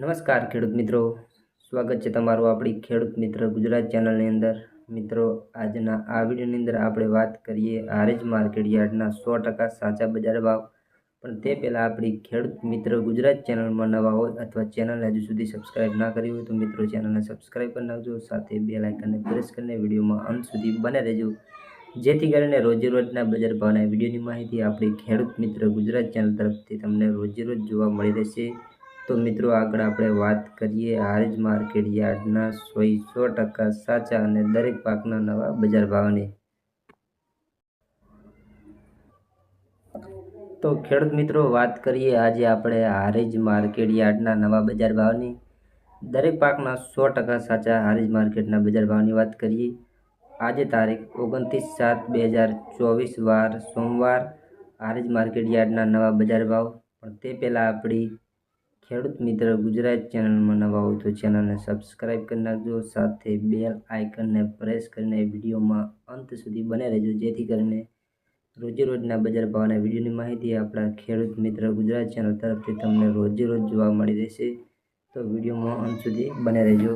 નમસ્કાર ખેડૂત મિત્રો. સ્વાગત છે તમારું આપણી ખેડૂત મિત્ર ગુજરાત ચેનલની અંદર. મિત્રો, આજના આ વિડીયોની અંદર આપણે વાત કરીએ આરેજ માર્કેટ યાર્ડના સો ટકા સાચા બજાર ભાવ. પણ તે પહેલાં આપણી ખેડૂત મિત્ર ગુજરાત ચેનલમાં નવા હોય અથવા ચેનલને હજુ સુધી સબસ્ક્રાઈબ ના કરી હોય તો મિત્રો ચેનલને સબસ્ક્રાઈબ કરી નાખજો. સાથે બે લાઇકનને પ્રેસ કરીને વિડીયોમાં અંત સુધી બને રહેજો. જેથી કરીને રોજે રોજના બજાર ભાવના વિડીયોની માહિતી આપણી ખેડૂત મિત્ર ગુજરાત ચેનલ તરફથી તમને રોજેરોજ જોવા મળી રહેશે. તો મિત્રો, આગળ આપણે વાત કરીએ હારીજ માર્કેટ યાર્ડના સો સો ટકા સાચા અને દરેક પાકના નવા બજાર ભાવની. તો ખેડૂત મિત્રો, વાત કરીએ આજે આપણે હારીજ માર્કેટ યાર્ડના નવા બજાર ભાવની. દરેક પાકના સો ટકા સાચા હારીજ માર્કેટના બજાર ભાવની વાત કરીએ. આજે તારીખ ઓગણત્રીસ સાત બે હજાર ચોવીસ વાર સોમવાર હારીજ માર્કેટ યાર્ડના નવા બજાર ભાવ. પણ તે પહેલાં આપણી ખેડૂત મિત્ર, ગુજરાત ચેનલમાં નવા હોય તો ચેનલને સબસ્ક્રાઈબ કરી નાખજો. સાથે બેલ આઇકનને પ્રેસ કરીને વિડીયોમાં અંત સુધી બને રહેજો. જેથી કરીને રોજે રોજના બજાર ભાવના વિડીયોની માહિતી આપણા ખેડૂત મિત્ર, ગુજરાત ચેનલ તરફથી તમને રોજે રોજ જોવા મળી રહેશે. તો વિડીયોમાં અંત સુધી બને રહેજો.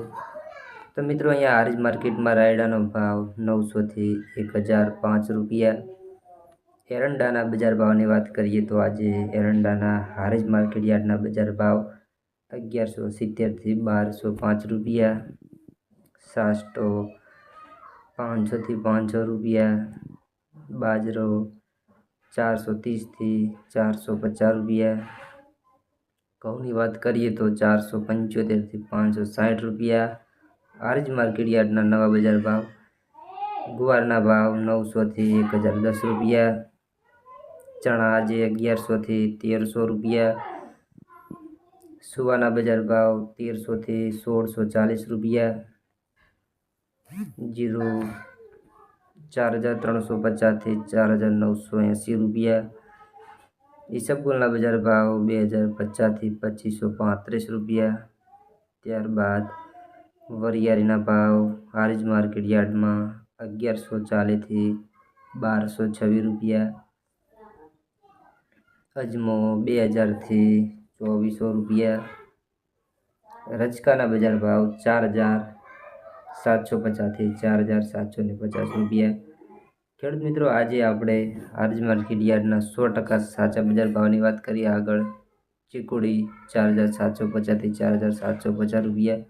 તો મિત્રો, અહીંયા હારીજ માર્કેટમાં રાયડાનો ભાવ નવસોથી એક હજાર પાંચ રૂપિયા એરંડાના બજાર ભાવની વાત કરીએ તો આજે એરંડાના હારેજ માર્કેટ યાર્ડના બજાર ભાવ અગિયારસો સિત્તેરથી બારસો પાંચ રૂપિયા સાસ્ટો પાંચસોથી પાંચસો રૂપિયા, બાજરો ચારસો ત્રીસથી ચારસો પચાસ રૂપિયા. ઘઉંની વાત કરીએ તો ચારસો પંચોતેરથી પાંચસો સાઠ રૂપિયા. આરજ માર્કેટ યાર્ડના નવા બજાર ભાવ ગુવારના ભાવ નવસોથી એક હજાર દસ રૂપિયા. ચણા આજે અગિયારસોથી તેરસો રૂપિયા. સુવાના બજાર ભાવ તેરસોથી સોળસો ચાલીસ રૂપિયા. જીરું ચાર હજાર ત્રણસો પચાસથી ચાર હજાર નવસો એંસી રૂપિયા. ઈસબગુલના બજાર ભાવ બે હજાર પચાસથી પચીસો પાંત્રીસ રૂપિયા. ત્યારબાદ વરિયાળીના ભાવ હારીજ માર્કેટ યાર્ડમાં અગિયારસો ચાલીસથી બારસો છવ્વીસ રૂપિયા. અજમો બે હજારથી ચોવીસો રૂપિયા. રચકાના બજાર ભાવ ચાર હજાર સાતસો પચાસથી ચાર હજાર સાતસો ને પચાસ રૂપિયા. ખેડૂત મિત્રો, આજે આપણે આરજ માર્કેટ યાર્ડના સો ટકા સાચા બજાર ભાવની વાત કરીએ. આગળ ચીકુડી ચાર હજાર સાતસો પચાસથી ચાર હજાર સાતસો પચાસ રૂપિયા.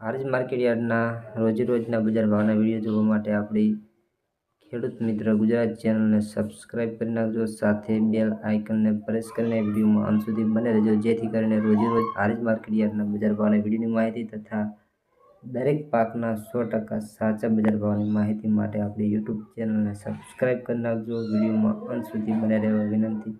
આરજ માર્કેટ યાર્ડના રોજે રોજના બજાર ભાવના વીડિયો જોવા માટે આપણી ખેડૂત મિત્ર, ગુજરાત ચેનલને સબસ્ક્રાઈબ કરી નાખજો. સાથે બેલ આઇકનને પ્રેસ કરીને વિડીયોમાં અંત સુધી બને રહેજો. જેથી કરીને રોજેરોજ હારીજ માર્કેટ યાર્ડના બજાર ભાવની વિડીયોની માહિતી તથા દરેક પાકના સો ટકા સાચા બજાર ભાવની માહિતી માટે આપણી યુટ્યુબ ચેનલને સબસ્ક્રાઈબ કરી નાખજો. વિડીયોમાં અંત સુધી બને રહેવા વિનંતી.